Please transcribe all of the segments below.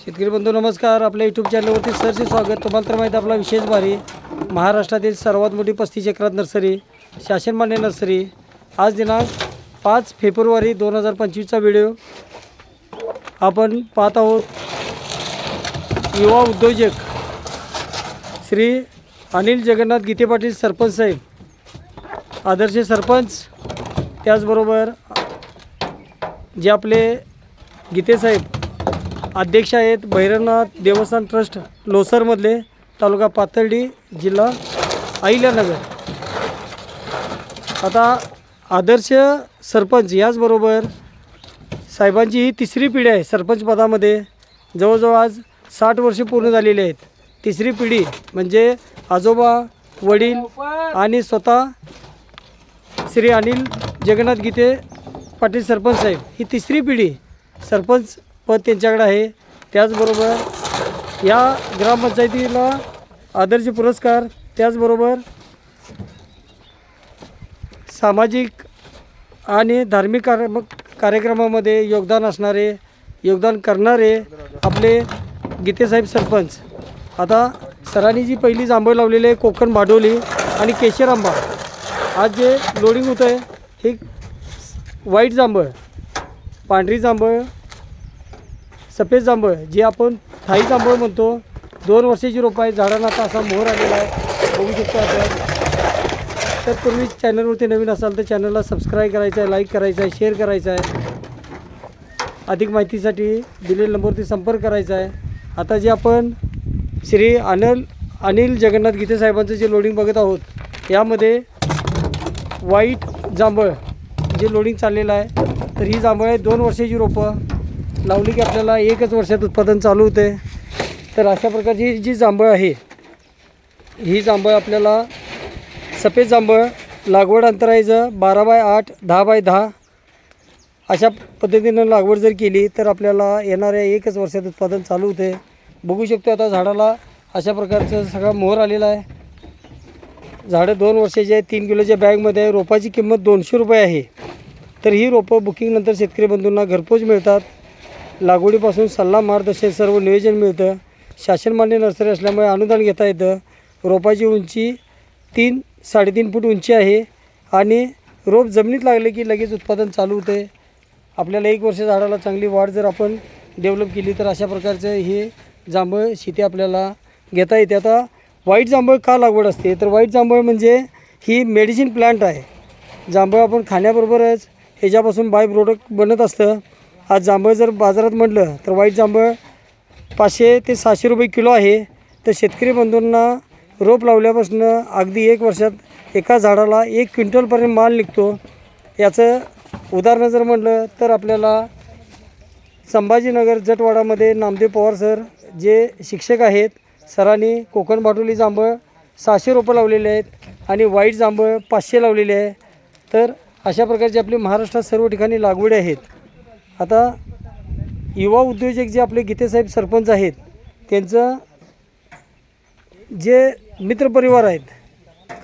शेतकरी बंधू नमस्कार. आपल्या यूट्यूब चॅनलवरती सरचे स्वागत. तुम्हाला तर माहिती आपला विशेष भारी. महाराष्ट्रातील सर्वात मोठी पस्तीस एकरात नर्सरी शासनमान्य नर्सरी. आज दिनांक पाच फेब्रुवारी दोन हजार पंचवीसचा व्हिडिओ आपण पाहत आहोत युवा उद्योजक श्री अनिल जगन्नाथ गीते पाटील सरपंच साहेब. आदर्श सरपंच. त्याचबरोबर जे आपले गीते साहेब अध्यक्ष आहेत भैरवनाथ देवस्थान ट्रस्ट लोसरमधले तालुका पाथर्डी जिल्हा अहिल्यानगर. आता आदर्श सरपंच याचबरोबर साहेबांची ही तिसरी पिढी आहे सरपंच पदामध्ये. जवळजवळ आज साठ वर्षे पूर्ण झालेली आहेत. तिसरी पिढी म्हणजे आजोबा वडील आणि स्वतः श्री अनिल जगन्नाथ गीते पाटील सरपंच साहेब. ही तिसरी पिढी सरपंच पद त्यांच्याकडे आहे. त्याचबरोबर या ग्रामपंचायतीला आदर्श पुरस्कार त्याचबरोबर सामाजिक आणि धार्मिक कार्य कार्यक्रमामध्ये योगदान असणारे योगदान करणारे आपले गीतेसाहेब सरपंच. आता सरांनी जी पहिली जांभळ लावलेली आहे कोकण भाडोली आणि केशर आंबा आज जे लोडिंग होतं आहे हे व्हाईट जांभळ पांढरी जांभळ सफेद जांभळ जे आपण थाई जांभळ म्हणतो दोन वर्षाची रोपं आहे झाडांना आता असा मोहर आलेला आहे. बघू शकतो आपण. तर तुम्ही चॅनलवरती नवीन असाल तर चॅनलला सबस्क्राईब करायचं आहे लाईक करायचं आहे शेअर करायचं आहे. अधिक माहितीसाठी दिलेल्या नंबरवरती संपर्क करायचा आहे. आता जे आपण श्री अनिल अनिल जगन्नाथ गीते साहेबांचं जे लोडिंग बघत आहोत यामध्ये वाईट जांभळ जे लोडिंग चाललेलं आहे. तर ही जांभळ आहे दोन वर्षाची रोपं. लावली की आपल्याला एकच वर्षात उत्पादन चालू होते. तर अशा प्रकारची जी जांभळ आहे ही जांभळ आपल्याला सफेद जांभळ लागवड अंतरायचं बारा बाय आठ दहा बाय दहा अशा पद्धतीनं लागवड जर केली तर आपल्याला येणाऱ्या एकच वर्षात उत्पादन चालू होते. बघू शकतो आता झाडाला अशा प्रकारचं सगळा मोहर आलेला आहे. झाडं दोन वर्षाची आहे तीन किलोच्या बॅगमध्ये आहे. रोपाची किंमत दोनशे रुपये आहे. तर ही रोपं बुकिंगनंतर शेतकरी बंधूंना घरपोच मिळतात. लागवडीपासून सल्ला मार्गदर्शन सर्व नियोजन मिळतं. शासनमान्य नर्सरी असल्यामुळे अनुदान घेता येतं. रोपाची उंची तीन साडेतीन फूट उंची आहे आणि रोप जमिनीत लागले की लगेच उत्पादन चालू होते. आपल्याला एक वर्ष झाडाला चांगली वाढ जर आपण डेव्हलप केली तर अशा प्रकारचं हे जांभळ शेती आपल्याला घेता येते. आता व्हाईट जांभळ का लागवड असते? तर व्हाईट जांभळ म्हणजे ही मेडिसिन प्लांट आहे. जांभळ आपण खाण्याबरोबरच ह्याच्यापासून बाय प्रोडक्ट बनत असतं. आज जांभळ जर बाजारात म्हटलं तर वाईट जांभळ पाचशे ते सहाशे रुपये किलो आहे. तर शेतकरी बंधूंना रोप लावल्यापासून अगदी एक वर्षात एका झाडाला एक क्विंटलपर्यंत माल निघतो. याचं उदाहरण जर म्हटलं तर आपल्याला संभाजीनगर जटवाडामध्ये नामदेव पवार सर जे शिक्षक आहेत सरांनी कोकण बाटोली जांभळ सहाशे रोपं लावलेले आहेत आणि वाईट जांभळ पाचशे लावलेले आहे. तर अशा प्रकारची आपली महाराष्ट्रात सर्व ठिकाणी लागवडी आहेत. आता युवा उद्योजक जे आपले गीतेसाहेब सरपंच आहेत त्यांचं जे मित्रपरिवार आहेत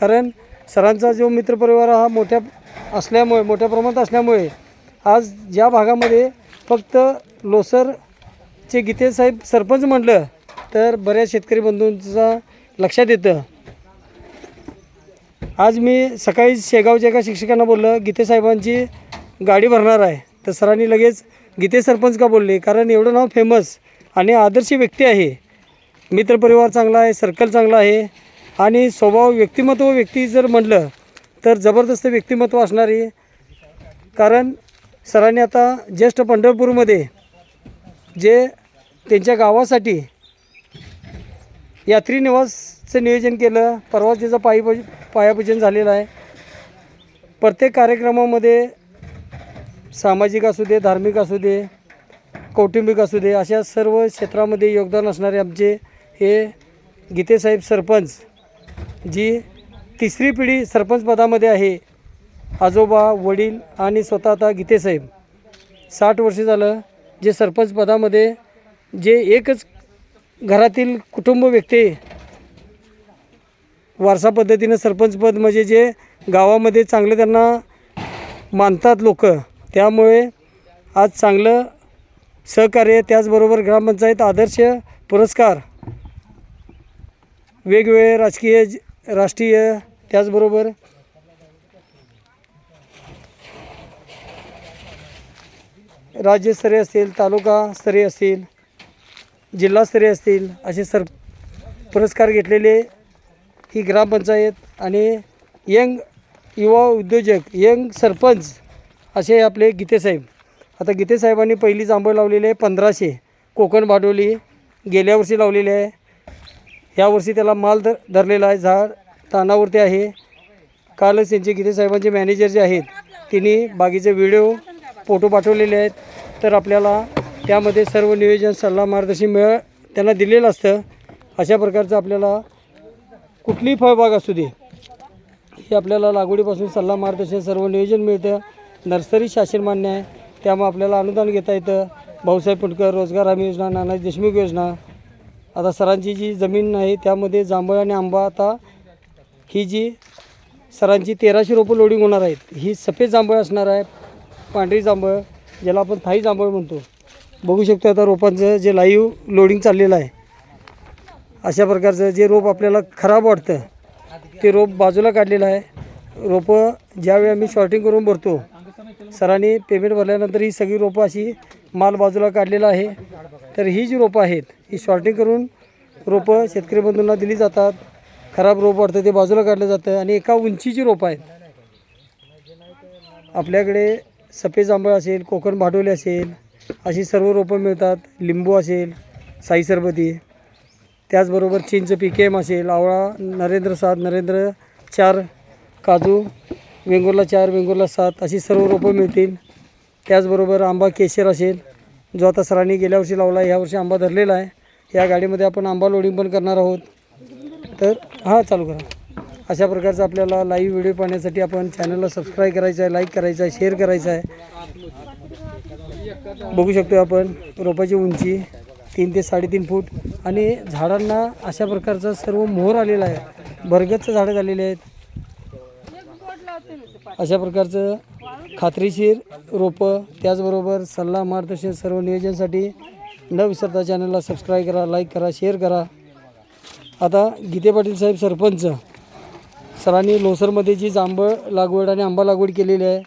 कारण सरांचा जो मित्रपरिवार हा मोठ्या असल्यामुळे मोठ्या प्रमाणात असल्यामुळे आज ज्या भागामध्ये फक्त लोसरचे गीतेसाहेब सरपंच म्हटलं तर बऱ्याच शेतकरी बंधूंचा लक्षात येतं. आज मी सकाळी शेगावच्या एका शिक्षकांना बोललं गीतेसाहेबांची गाडी भरणार आहे. तर सरांनी लगेच गीते सरपंच का बोलले? कारण एवढं नाव फेमस आणि आदर्श व्यक्ती आहे. मित्रपरिवार चांगला आहे सर्कल चांगला आहे आणि स्वभाव व्यक्तिमत्व व्यक्ती जर म्हटलं तर जबरदस्त व्यक्तिमत्व असणारी. कारण सरांनी आता ज्येष्ठ पंढरपूरमध्ये जे त्यांच्या गावासाठी यात्री निवासचं नियोजन केलं परवा त्याचं पायी पायापूजन झालेलं आहे. प्रत्येक कार्यक्रमामध्ये सामाजिक असू दे धार्मिक असू दे कौटुंबिक असू दे अशा सर्व क्षेत्रामध्ये योगदान असणारे आमचे हे गीतेसाहेब सरपंच जी तिसरी पिढी सरपंच पदामध्ये आहे. आजोबा वडील आणि स्वतः आता गीतेसाहेब. साठ वर्ष झालं जे सरपंच पदामध्ये जे एकच घरातील कुटुंब व्यक्ती वारसा पद्धतीनं सरपंचपद म्हणजे जे गावामध्ये चांगलं त्यांना मानतात लोक त्यामुळे आज चांगलं सहकार्य त्याचबरोबर ग्रामपंचायत आदर्श पुरस्कार वेगवेगळे राजकीय राष्ट्रीय त्याचबरोबर राज्यस्तरीय असतील तालुकास्तरीय असतील जिल्हास्तरीय असतील असे सर पुरस्कार घेतलेले ही ग्रामपंचायत आणि यंग युवा उद्योजक यंग सरपंच असे आपले गीतेसाहेब आता गीतेसाहेबांनी पहिली जांभळ लावलेली आहे पंधराशे. कोकण भाडोली गेल्या वर्षी लावलेली आहे. यावर्षी त्याला माल धर धरलेला आहे. झाड तानावरती आहे. कालच त्यांचे गीतेसाहेबांचे मॅनेजर जे आहेत तिने बागेचे व्हिडिओ फोटो पाठवलेले आहेत. तर आपल्याला त्यामध्ये सर्व नियोजन सल्ला मार्गदर्शन मिळ त्यांना दिलेलं असतं. अशा प्रकारचं आपल्याला कुठलीही फळबाग असू दे हे आपल्याला लागवडीपासून सल्ला मार्गदर्शन सर्व नियोजन मिळतं. नर्सरी शासनमान्य आहे. त्यामुळे आपल्याला अनुदान घेता येतं. भाऊसाहेब पुटकर रोजगार हमी योजना नानाजी देशमुख योजना. आता सरांची जी जमीन आहे त्यामध्ये जांभळ आणि आंबा आता ही जी सरांची तेराशे रोपं लोडिंग होणार आहेत. ही सफेद जांभळ असणार आहे पांढरी जांभळ ज्याला आपण थाई जांभळ म्हणतो. बघू शकतो आता रोपांचं जे लाईव्ह लोडिंग चाललेलं आहे. अशा प्रकारचं जे रोप आपल्याला खराब वाटतं ते रोप बाजूला काढलेलं आहे. रोपं ज्यावेळी आम्ही शॉर्टिंग करून भरतो सरांनी पेमेंट भरल्यानंतर ही सगळी रोपं अशी माल बाजूला काढलेला आहे. तर ही जी रोपं आहेत ही शॉर्टिंग करून रोपं शेतकरी बंधूंना दिली जातात. खराब रोप वाटतं ते बाजूला काढलं जातं आणि एका उंचीची रोपं आहेत. आपल्याकडे सफेद जांभळ असेल कोकण भाडोली असेल अशी सर्व रोपं मिळतात. लिंबू असेल साई सरबती त्याचबरोबर चिंच पी के एम असेल आवळा नरेंद्र सात नरेंद्र चार काजू वेंगुर्ला चार वेंगुर्ला सात अशी सर्व रोपं मिळतील. त्याचबरोबर आंबा केशर असेल जो आता सरांनी गेल्या वर्षी लावला ह्या वर्षी आंबा धरलेला आहे. या गाडीमध्ये आपण आंबा लोडिंग पण करणार आहोत. तर हां चालू करा. अशा प्रकारचं आपल्याला लाईव्ह व्हिडिओ पाहण्यासाठी आपण चॅनलला सबस्क्राईब करायचं आहे लाईक करायचं आहे शेअर करायचं आहे. बघू शकतो आपण रोपाची उंची तीन ते साडेतीन फूट. आणि झाडांना अशा प्रकारचा सर्व मोहर आलेला आहे. भरगतचं झाडं झालेली आहेत. अशा प्रकारचं खात्रीशीर रोपं त्याचबरोबर सल्ला मार्गदर्शन सर्व नियोजनासाठी न विसरता चॅनलला सबस्क्राईब करा लाईक करा शेअर करा. आता गीते पाटील साहेब सरपंच. सरांनी लोसरमध्ये जी जांभळ लागवड आणि आंबा लागवड केलेली आहे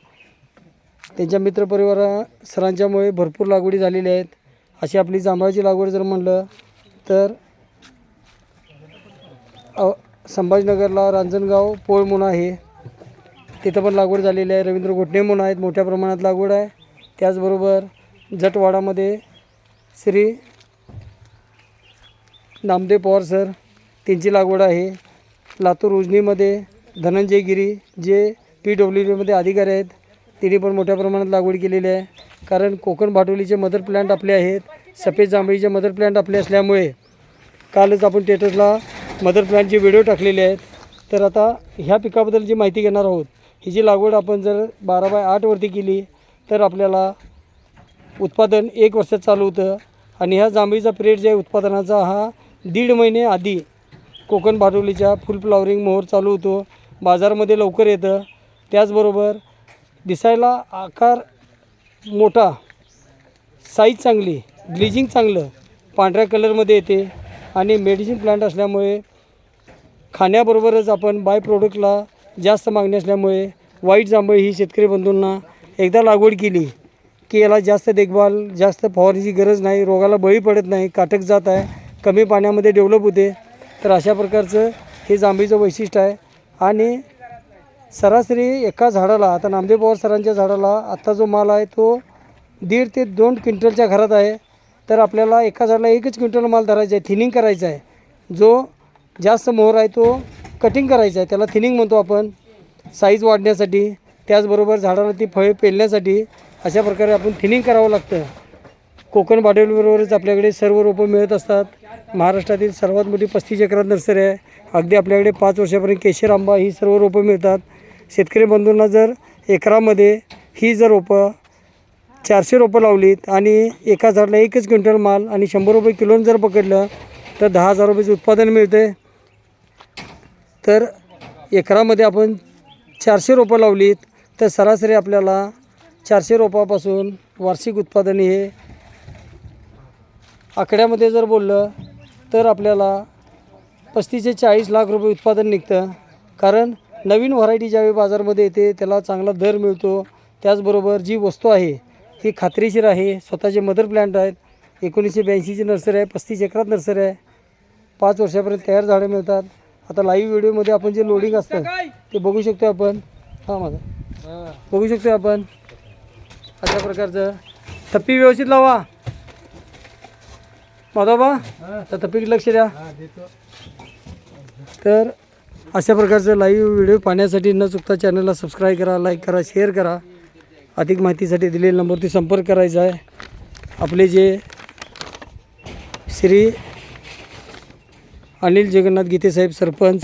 त्यांच्या मित्रपरिवारा सरांच्यामुळे भरपूर लागवडी झालेल्या आहेत. अशी आपली जांभळाची लागवड जर म्हणलं तर संभाजीनगरला रांजणगाव पोळ म्हणून आहे. तिथं पण लागवड झालेली आहे. रवींद्र घोटणे म्हणून आहेत मोठ्या प्रमाणात लागवड आहे. त्याचबरोबर जटवाडामध्ये श्री नामदेव पवार सर त्यांची लागवड आहे. लातूर उजनीमध्ये धनंजय गिरी जे पी डब्ल्यू डीमध्ये अधिकारी आहेत तिने पण मोठ्या प्रमाणात लागवड केलेली आहे. कारण कोकण भाटोलीचे मदर प्लॅन्ट आपले आहेत सफेद जांभळीचे मदर प्लॅन्ट आपले असल्यामुळे कालच आपण टेटसला मदर प्लॅन्टचे व्हिडिओ टाकलेले आहेत. तर आता ह्या पिकाबद्दल जी माहिती घेणार आहोत ह्याची लागवड आपण जर बारा बाय आठवरती केली तर आपल्याला उत्पादन एक वर्षात चालू होतं. आणि ह्या जांभळीचा पिरियड जे आहे उत्पादनाचा हा दीड महिने आधी कोकण भाडोलीच्या फुल फ्लॉवरिंग मोहर चालू होतो. बाजारामध्ये लवकर येतं. त्याचबरोबर दिसायला आकार मोठा साईज चांगली ग्लिजिंग चांगलं पांढऱ्या कलरमध्ये येते. आणि मेडिसिन प्लांट असल्यामुळे खाण्याबरोबरच आपण बाय प्रोडक्टला जास्त मागणी असल्यामुळे वाईट जांभळी ही शेतकरी बंधूंना एकदा लागवड केली की याला जास्त देखभाल जास्त फवारणीची गरज नाही रोगाला बळी पडत नाही काटक जात आहे कमी पाण्यामध्ये डेव्हलप होते तर अशा प्रकारचं हे जांभळीचं वैशिष्ट्य आहे. आणि सरासरी एका झाडाला आता नामदेव पवार सरांच्या झाडाला आत्ता जो माल आहे तो दीड ते दोन क्विंटलच्या घरात आहे. तर आपल्याला एका झाडाला एकच क्विंटल माल धरायचा आहे थिनिंग करायचा आहे. जो जास्त मोहर आहे तो कटिंग करायचा आहे त्याला थिनिंग म्हणतो आपण. साईज वाढण्यासाठी त्याचबरोबर झाडाला ती फळे पेलण्यासाठी अशा प्रकारे आपण थिनिंग करावं लागतं. कोकण बाडेलबरोबरच आपल्याकडे सर्व रोपं मिळत असतात. महाराष्ट्रातील सर्वात मोठी पस्तीस एकरात नर्सरी आहे. अगदी आपल्याकडे पाच वर्षापर्यंत केशर आंबा ही सर्व रोपं मिळतात. शेतकरी बंधूंना जर एकरामध्ये ही जर रोपं चारशे रोपं लावलीत आणि एका झाडाला एकच क्विंटल माल आणि शंभर रुपये किलोनं जर पकडलं तर दहा हजार रुपयाचं उत्पादन मिळते तर एकरामध्ये आपण चारशे रोपं लावलीत तर सरासरी आपल्याला चारशे रोपापासून वार्षिक उत्पादन हे आकड्यामध्ये जर बोललं तर आपल्याला पस्तीस ते चाळीस लाख रुपये उत्पादन निघतं. कारण नवीन व्हरायटी ज्यावेळी बाजारमध्ये येते त्याला चांगला दर मिळतो. त्याचबरोबर जी वस्तू आहे ही खात्रीशीर आहे. स्वतःचे मदर प्लॅन्ट आहेत. एकोणीसशे ब्याऐंशीची नर्सरी आहे पस्तीस एकरात नर्सरी आहे. पाच वर्षापर्यंत तयार झाडं मिळतात. आता लाईव्ह व्हिडिओमध्ये आपण जे लोडिंग असतं ते बघू शकतो आपण. हां माझा. बघू शकतो आपण. अशा प्रकारचं. थप्पी व्यवस्थित लावा. माधवबा तर थप्पीकडे लक्ष द्या. तर अशा प्रकारचं लाईव्ह व्हिडिओ पाहण्यासाठी न चुकता चॅनलला सबस्क्राईब करा लाईक करा शेअर करा. अधिक माहितीसाठी दिलेल्या नंबरवरती संपर्क करायचा आहे. आपले जे श्री अनिल जगन्नाथ गीतेसाहेब सरपंच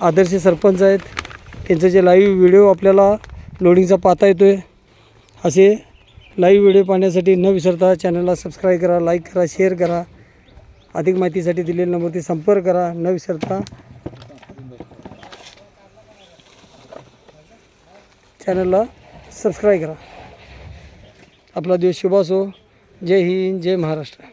आदर्श सरपंच आहेत. त्यांचं जे लाईव्ह व्हिडिओ आपल्याला लोडिंगचा पाहता येतो आहे असे लाईव्ह व्हिडिओ पाहण्यासाठी न विसरता चॅनलला सबस्क्राईब करा लाईक करा शेअर करा. अधिक माहितीसाठी दिलेल्या नंबरवरती संपर्क करा. न विसरता चॅनलला सबस्क्राईब करा. आपला दिवस शुभ असो. जय हिंद जय महाराष्ट्र.